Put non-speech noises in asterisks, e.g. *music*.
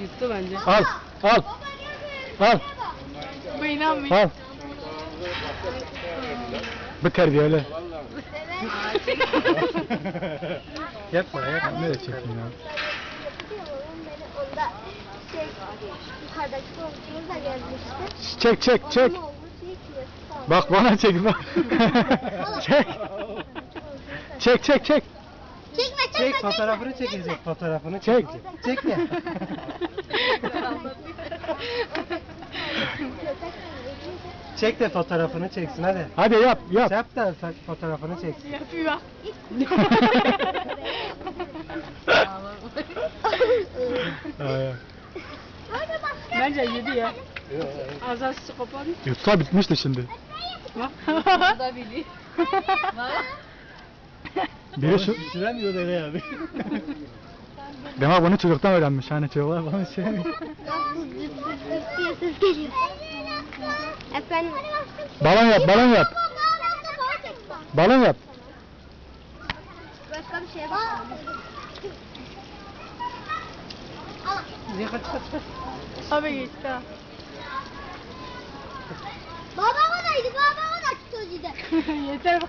Yuttu bence. Al, al, al, Bu inanmıyor. al. Bu terbiyeli. yapma yapma. Nereye çekeyim ya? Onda yukarıdaki komşumuz da gelmişti. Çek çek çek. Bak bana çek bak. çek. Çek çek çek. Çekme çekme Çek fotoğrafını çekecek fotoğrafını Çek. çekecek. Çek ya. Çek de fotoğrafını çeksin hadi. Hadi yap yap. Yap da fa- fotoğrafını çeksin. Yapıyor. *laughs* Ee, Bence yedi ya. Azar psikopat. Yutsa bitmişti şimdi. Bu da biliyor. Biri şu... Süremiyor öyle abi. Demek bunu çocuktan öğrenmiş. Hani çocuklar bana şey mi? diye ses geliyor. Efendim. Balon yap balon yap. Balon yap. Başka bir şeye bakalım. Abi geçti ha. Baba onaydı, baba onaydı *laughs* 也在。